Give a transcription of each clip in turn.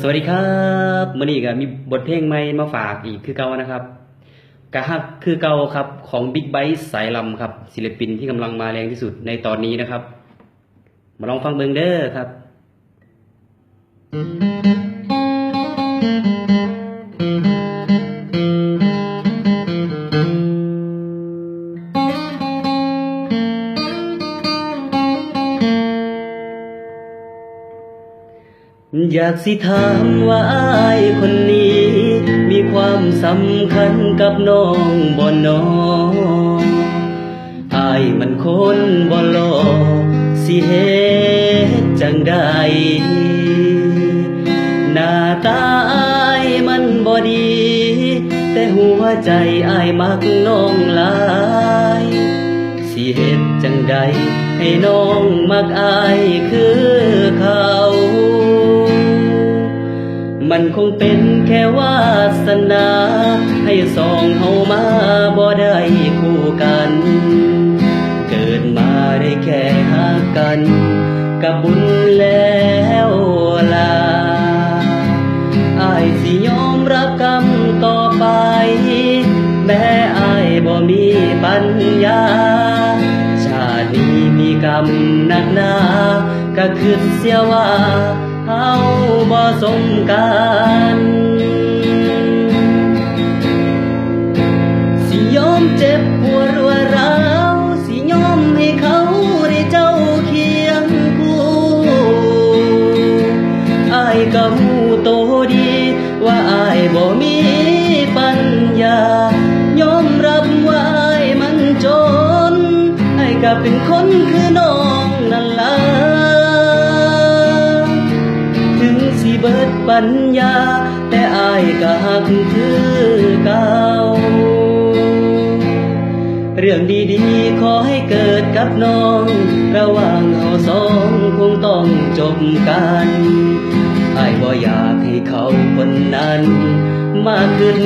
สวัสดีครับมื่อนี้ก็มีบทเพลงใหม่มาฝากอีกคือเก่านะครับกะฮักคือเก่าครับของ Big b y t e สายลำครับ ศิลปินที่กำลังมาแรงที่สุดในตอนนี้นะครับ มาลองฟังเบิงเด้อครับ อยากสิถามว่าอายคนนี้ มีความสำคัญกับน้องบ่นออายมันคนบ่หลอสิเฮ็ดจังใดหน้าตาอายมันบ่ดี แต่หัวใจอายมักน้องหลายสิเฮ็ดจังใดให้น้องมักอายคือเขา คงเป็นแค่วาสนา ให้สองเฮามาบ่ได้คู่กัน เกิดมาได้แค่หากัน กับบุญแล้วล่ะอายสิยอมรับกรรมต่อไป แม้อายบ่มีปัญญา ชาตินี้มีกรรมหนักหนาก็คือเสียว่า มกันสิยอมเจ็บปวดรวดร้าวสิยอมให้เขาได้เจ้าเคียงคู่อายก็หูโตดี ว่าอายบ่มีปัญญายอมรับว่าอายมันจนอายก็เป็นคนคือน้อง สิเบิดปัญญา แต่อายก็หักคือเก่าเรื่องดีๆ ขอให้เกิดกับน้อง ระหว่างเราสองคงต้องจบกันอายบ่อยากให้เขาคนนั้น มาขึ้น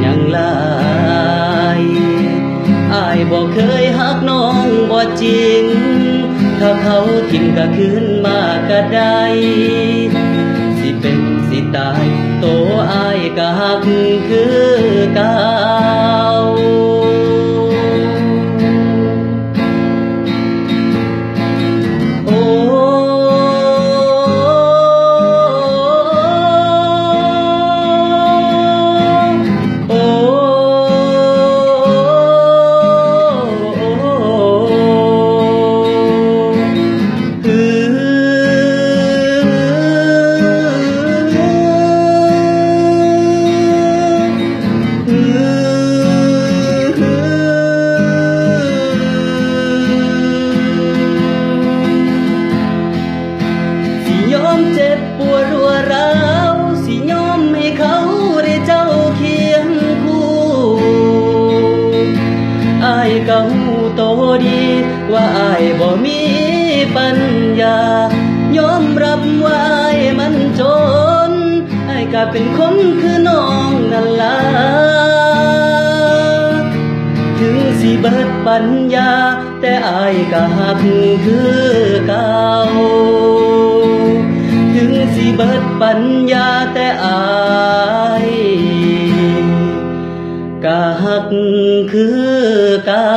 อย่างลายอายบ่เคยหักน้องบ่จริง ถ้าเขาทิ้งก็คืนมาก็ได้ายก็ โตดี ว่าอายบ่มีปัญญายอมรับว่าอายมันจนอายก็เป็นคนคือน้องนั่นล่ะถึงสิเบิดปัญญา แต่อายก็หักคือเก่าถึงสิเบิดปัญญาแต่อาย หักคือเก่า